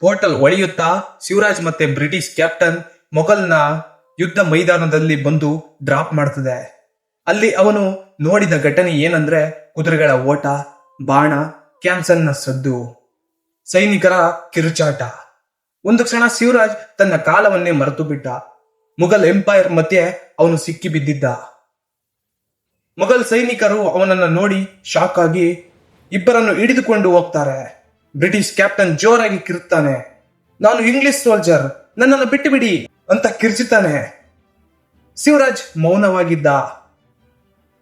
Portal ಒಳೆಯುತ್ತಾ Shivraj ಮತ್ತೆ British captain ಮೊಘಲ್ನ ಯುದ್ಧ ಮೈದಾನದಲ್ಲಿ ಬಂದು ಡ್ರಾಪ್ ಮಾಡ್ತದೆ. ಅಲ್ಲಿ ಅವನು ನೋಡಿದ ಘಟನೆ ಏನಂದ್ರೆ ಕುದುರೆಗಳ ಓಟ, ಬಾಣ ಕ್ಯಾನ್ಸನ್ನ ಸದ್ದು, ಸೈನಿಕರ ಕಿರುಚಾಟ. ಒಂದು ಕ್ಷಣ ಶಿವರಾಜ್ ತನ್ನ ಕಾಲವನ್ನೇ ಮರೆತು ಬಿಟ್ಟ ಮೊಘಲ್ ಎಂಪೈರ್ ಮಧ್ಯೆ ಅವನು ಸಿಕ್ಕಿ ಬಿದ್ದಿದ್ದ ಮೊಘಲ್ ಸೈನಿಕರು ಅವನನ್ನ ನೋಡಿ ಶಾಕ್ ಆಗಿ ಇಬ್ಬರನ್ನು ಹಿಡಿದುಕೊಂಡು ಹೋಗ್ತಾರೆ. ಬ್ರಿಟಿಷ್ ಕ್ಯಾಪ್ಟನ್ ಜೋರಾಗಿ ಕಿರುತ್ತಾನೆ. ನಾನು ಇಂಗ್ಲಿಷ್ ಸೋಲ್ಜರ್ ನನ್ನನ್ನು ಬಿಟ್ಟು ಬಿಡಿ ಅಂತ ಕಿರ್ಚುತ್ತಾನೆ. ಶಿವರಾಜ್ ಮೌನವಾಗಿದ್ದ.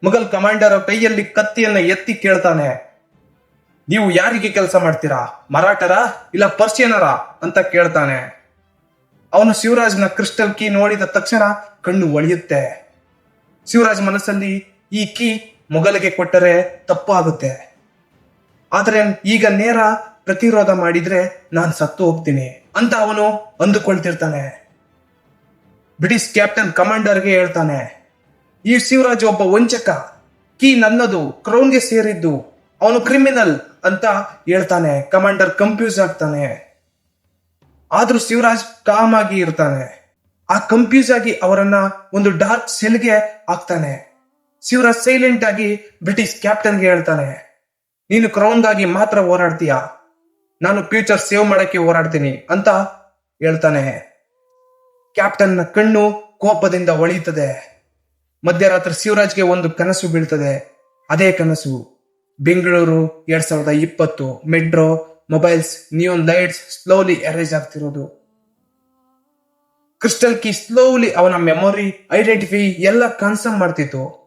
ಮೊಘಲ್ ಕಮಾಂಡರ್ ಕೈಯಲ್ಲಿ ಕತ್ತಿಯನ್ನ ಎತ್ತಿ ಕೇಳ್ತಾನೆ. ನೀವು ಯಾರಿಗೆ ಕೆಲಸ ಮಾಡ್ತೀರಾ? ಮರಾಠರ ಇಲ್ಲ ಪರ್ಷಿಯನರ ಅಂತ ಕೇಳ್ತಾನೆ. ಅವನು ಶಿವರಾಜ್ನ ಕ್ರಿಸ್ಟಲ್ ಕೀ ನೋಡಿದ ತಕ್ಷಣ ಕಣ್ಣು ಒಳಿಯುತ್ತೆ. ಶಿವರಾಜ್ ಮನಸ್ಸಲ್ಲಿ ಈ ಕೀ ಮೊಘಲಿಗೆ ಕೊಟ್ಟರೆ ತಪ್ಪು ಆಗುತ್ತೆ ಆದ್ರೆ ಈಗ ನೇರ ಪ್ರತಿರೋಧ ಮಾಡಿದ್ರೆ ನಾನು ಸತ್ತು ಹೋಗ್ತೀನಿ ಅಂತ ಅವನು ಅಂದುಕೊಳ್ತಿರ್ತಾನೆ. ಬ್ರಿಟಿಷ್ ಕ್ಯಾಪ್ಟನ್ ಕಮಾಂಡರ್ಗೆ ಹೇಳ್ತಾನೆ, ಈ ಶಿವರಾಜ್ ಒಬ್ಬ ವಂಚಕ, ಕೀ ನನ್ನದು, ಕ್ರೌನ್ಗೆ ಸೇರಿದ್ದು, ಅವನು ಕ್ರಿಮಿನಲ್ ಅಂತ ಹೇಳ್ತಾನೆ, ಕಮಾಂಡರ್ ಕನ್ಫ್ಯೂಸ್ ಆಗ್ತಾನೆ. ಆದ್ರೂ ಶಿವರಾಜ್ ಕಾಮ್ ಆಗಿ ಇರ್ತಾನೆ. ಆ ಕನ್ಫ್ಯೂಸ್ ಆಗಿ ಅವರನ್ನ ಒಂದು ಡಾರ್ಕ್ ಸೆಲ್ಗೆ ಹಾಕ್ತಾನೆ. ಶಿವರಾಜ್ ಸೈಲೆಂಟ್ ಆಗಿ ಬ್ರಿಟಿಷ್ ಕ್ಯಾಪ್ಟನ್ಗೆ ಹೇಳ್ತಾನೆ, ನೀನು ಕ್ರೌನ್ಗಾಗಿ ಮಾತ್ರ ಹೋರಾಡ್ತೀಯಾ? ನಾನು ಫ್ಯೂಚರ್ ಸೇವ್ ಮಾಡಕ್ಕೆ ಹೋರಾಡ್ತೀನಿ ಅಂತ ಹೇಳ್ತಾನೆ. ಕ್ಯಾಪ್ಟನ್ನ ಕಣ್ಣು ಕೋಪದಿಂದ ಒಳೆಯುತ್ತದೆ. ಮಧ್ಯರಾತ್ರಿ ಶಿವರಾಜ್ಗೆ ಒಂದು ಕನಸು ಬೀಳ್ತದೆ. ಅದೇ ಕನಸು. ಬೆಂಗಳೂರು ಎರಡ್ ಸಾವಿರದ ಇಪ್ಪತ್ತು metro, mobiles neon lights slowly arrange ಆಗ್ತಿರೋದು. ಕ್ರಿಸ್ಟಲ್ ಕಿ ಸ್ಲೋಲಿ ಅವನ ಮೆಮೊರಿ ಐಡೆಂಟಿಫೈ ಎಲ್ಲ ಕನ್ಸಮ್ ಮಾಡ್ತಿತ್ತು.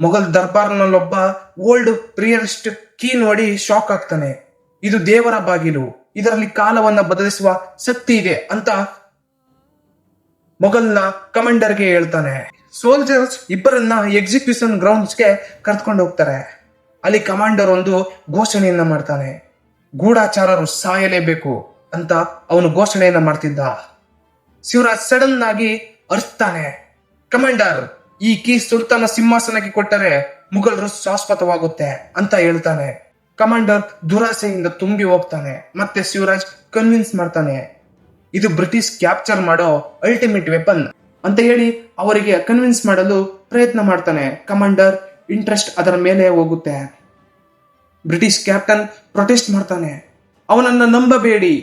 ಮೊಘಲ್ ದರ್ಬಾರ್ನಲ್ಲೊಬ್ಬ ಓಲ್ಡ್ ಪ್ರಿಯರಿಸ್ಟ್ ಕೀ ನೋಡಿ ಶಾಕ್ ಆಗ್ತಾನೆ. ಇದು ದೇವರ ಬಾಗಿಲು. ಇದರಲ್ಲಿ ಕಾಲವನ್ನ ಬದಲಿಸುವ ಶಕ್ತಿ ಇದೆ ಅಂತ ಮೊಘಲ್ನ ಕಮಾಂಡರ್ಗೆ ಹೇಳ್ತಾನೆ. ಸೋಲ್ಜರ್ಸ್ ಇಬ್ಬರನ್ನ ಎಕ್ಸಿಕ್ಯೂಷನ್ ಗ್ರೌಂಡ್ಸ್ಗೆ ಕರ್ಕೊಂಡು ಹೋಗ್ತಾರೆ. ಅಲ್ಲಿ ಕಮಾಂಡರ್ ಒಂದು ಘೋಷಣೆಯನ್ನ ಮಾಡ್ತಾನೆ. ಗೂಢಾಚಾರರು ಸಾಯಲೇಬೇಕು ಅಂತ ಅವನು ಘೋಷಣೆಯನ್ನ ಮಾಡ್ತಿದ್ದ. ಶಿವರಾಜ್ ಸಡನ್ ಆಗಿ ಅರ್ಸ್ತಾನೆ. ಕಮಾಂಡರ್, ಈ ಕೀ ಸುಲ್ತಾನ ಸಿಂಹಾಸನಕ್ಕೆ ಕೊಟ್ಟರೆ ಮುಘಲರು ಶಾಶ್ವತವಾಗುತ್ತೆ ಅಂತ ಹೇಳ್ತಾನೆ. ಕಮಾಂಡರ್ ದುರಾಸೆಯಿಂದ ತುಂಬಿ ಹೋಗ್ತಾನೆ, ಮತ್ತೆ ಶಿವರಾಜ್ ಕನ್ವಿನ್ಸ್ ಮಾಡ್ತಾನೆ, ಇದು ಬ್ರಿಟಿಷ್ ಕ್ಯಾಪ್ಚರ್ ಮಾಡೋ ಅಲ್ಟಿಮೇಟ್ ವೆಪನ್ ಅಂತ ಹೇಳಿ ಅವರಿಗೆ ಕನ್ವಿನ್ಸ್ ಮಾಡಲು ಪ್ರಯತ್ನ ಮಾಡ್ತಾನೆ. ಕಮಾಂಡರ್ ಇಂಟ್ರೆಸ್ಟ್ ಅದರ ಮೇಲೆ ಹೋಗುತ್ತೆ. ಬ್ರಿಟಿಷ್ ಕ್ಯಾಪ್ಟನ್ ಪ್ರೊಟೆಸ್ಟ್ ಮಾಡ್ತಾನೆ. ಅವನನ್ನ ನಂಬಬೇಡಿ,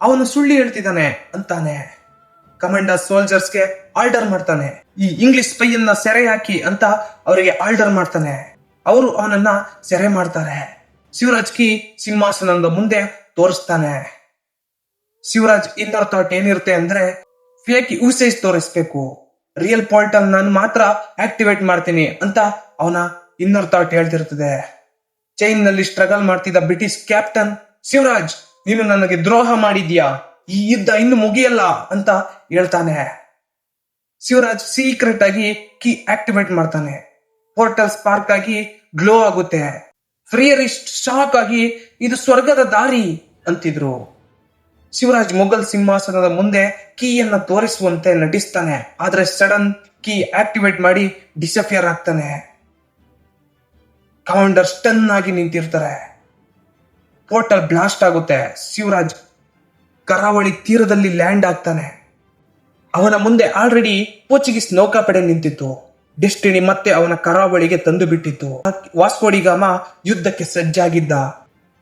ಅವನು ಸುಳ್ಳು ಹೇಳ್ತಿದ್ದಾನೆ ಅಂತಾನೆ. ಕಮಾಂಡರ್ ಸೋಲ್ಜರ್ಸ್ಗೆ ಆರ್ಡರ್ ಮಾಡ್ತಾನೆ. ಈ ಇಂಗ್ಲಿಷ್ ಸ್ಪೈಯನ್ನ ಸೆರೆ ಹಾಕಿ ಅಂತ ಅವರಿಗೆ ಆರ್ಡರ್ ಮಾಡ್ತಾನೆ. ಅವರು ಅವನನ್ನ ಸೆರೆ ಮಾಡ್ತಾರೆ. ಶಿವರಾಜ್ ಕಿ ಸಿಂಹಾಸನದ ಮುಂದೆ ತೋರಿಸ್ತಾನೆ. ಶಿವರಾಜ್ ಇನ್ನರ್ ಥಾಟ್ ಏನಿರುತ್ತೆ ಅಂದ್ರೆ ಫೇಕ್ ಯೂಸೇಜ್ ತೋರಿಸ್ಬೇಕು. ರಿಯಲ್ ಪಾಯಿಂಟ್ ಅಲ್ಲಿ ನಾನು ಮಾತ್ರ ಆಕ್ಟಿವೇಟ್ ಮಾಡ್ತೀನಿ ಅಂತ ಅವನ ಇನ್ನರ್ ಥಾಟ್ ಹೇಳ್ತಿರ್ತದೆ. ಚೈನ್ನಲ್ಲಿ ಸ್ಟ್ರಗಲ್ ಮಾಡ್ತಿದ್ದ ಬ್ರಿಟಿಷ್ ಕ್ಯಾಪ್ಟನ್ ಶಿವರಾಜ್, ನೀನು ನನಗೆ ದ್ರೋಹ ಮಾಡಿದ್ಯಾ? ಈ ಯುದ್ಧ ಇನ್ನು ಮುಗಿಯಲ್ಲ ಅಂತ ಹೇಳ್ತಾನೆ. ಶಿವರಾಜ್ ಸೀಕ್ರೆಟ್ ಆಗಿ ಕೀ ಆಕ್ಟಿವೇಟ್ ಮಾಡ್ತಾನೆ. ಪೋರ್ಟಲ್ ಸ್ಪಾರ್ಕ್ ಆಗಿ ಗ್ಲೋ ಆಗುತ್ತೆ. ಫ್ರಿಯರಿಸ್ಟ್ ಶಾಕ್ ಆಗಿ ಇದು ಸ್ವರ್ಗದ ದಾರಿ ಅಂತಿದ್ರು. ಶಿವರಾಜ್ ಮೊಘಲ್ ಸಿಂಹಾಸನದ ಮುಂದೆ ಕೀಯನ್ನ ತೋರಿಸುವಂತೆ ನಟಿಸ್ತಾನೆ. ಆದ್ರೆ ಸಡನ್ ಕೀ ಆಕ್ಟಿವೇಟ್ ಮಾಡಿ ಡಿಸಫಿಯರ್ ಆಗ್ತಾನೆ. ಕಮಾಂಡರ್ ಸ್ಟನ್ ಆಗಿ ನಿಂತಿರ್ತಾರೆ. ಪೋರ್ಟಲ್ ಬ್ಲಾಸ್ಟ್ ಆಗುತ್ತೆ. ಶಿವರಾಜ್ ಕರಾವಳಿ ತೀರದಲ್ಲಿ ಲ್ಯಾಂಡ್ ಆಗ್ತಾನೆ. ಅವನ ಮುಂದೆ ಆಲ್ರೆಡಿ ಪೋರ್ಚುಗೀಸ್ ನೌಕಾಪಡೆ ನಿಂತಿತ್ತು. ಡೆಸ್ಟಿನಿ ಮತ್ತೆ ಅವನ ಕರಾವಳಿಗೆ ತಂದು ಬಿಟ್ಟಿತ್ತು ವಾಸ್ಕೋಡಿಗಾಮ ಯುದ್ಧಕ್ಕೆ ಸಜ್ಜಾಗಿದ್ದ.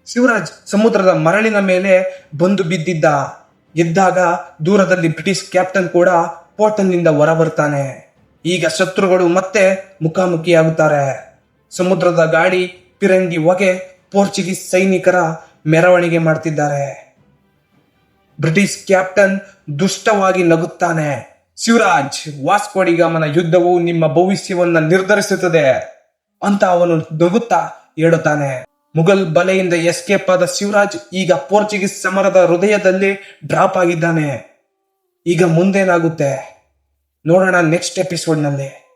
ಶಿವರಾಜ್ ಸಮುದ್ರದ ಮರಳಿನ ಮೇಲೆ ಬಂದು ಬಿದ್ದಿದ್ದ. ಎದ್ದಾಗ ದೂರದಲ್ಲಿ ಬ್ರಿಟಿಷ್ ಕ್ಯಾಪ್ಟನ್ ಕೂಡ ಪೋರ್ಟಲ್ನಿಂದ ಹೊರ ಬರ್ತಾನೆ ಈಗ ಶತ್ರುಗಳು ಮತ್ತೆ ಮುಖಾಮುಖಿಯಾಗುತ್ತಾರೆ. ಸಮುದ್ರದ ಗಾಡಿ ಪಿರಂಗಿ ಹೊಗೆ ಪೋರ್ಚುಗೀಸ್ ಸೈನಿಕರ ಮೆರವಣಿಗೆ ಮಾಡ್ತಿದ್ದಾರೆ. ಬ್ರಿಟಿಷ್ ಕ್ಯಾಪ್ಟನ್ ದುಷ್ಟವಾಗಿ ನಗುತ್ತಾನೆ. ಶಿವರಾಜ್ ವಾಸ್ಕೋಡಿಗಾಮನ ಯುದ್ಧವು ನಿಮ್ಮ ಭವಿಷ್ಯವನ್ನ ನಿರ್ಧರಿಸುತ್ತದೆ ಅಂತ ಅವನು ನಗುತ್ತಾ ಹೇಳುತ್ತಾನೆ. ಮುಘಲ್ ಬಲೆಯಿಂದ ಎಸ್ಕೇಪ್ ಆದ ಶಿವರಾಜ್ ಈಗ ಪೋರ್ಚುಗೀಸ್ ಸಮರದ ಹೃದಯದಲ್ಲಿ ಡ್ರಾಪ್ ಆಗಿದ್ದಾನೆ. ಈಗ ಮುಂದೇನಾಗುತ್ತೆ? ನೋಡೋಣ ನೆಕ್ಸ್ಟ್ ಎಪಿಸೋಡ್ನಲ್ಲಿ.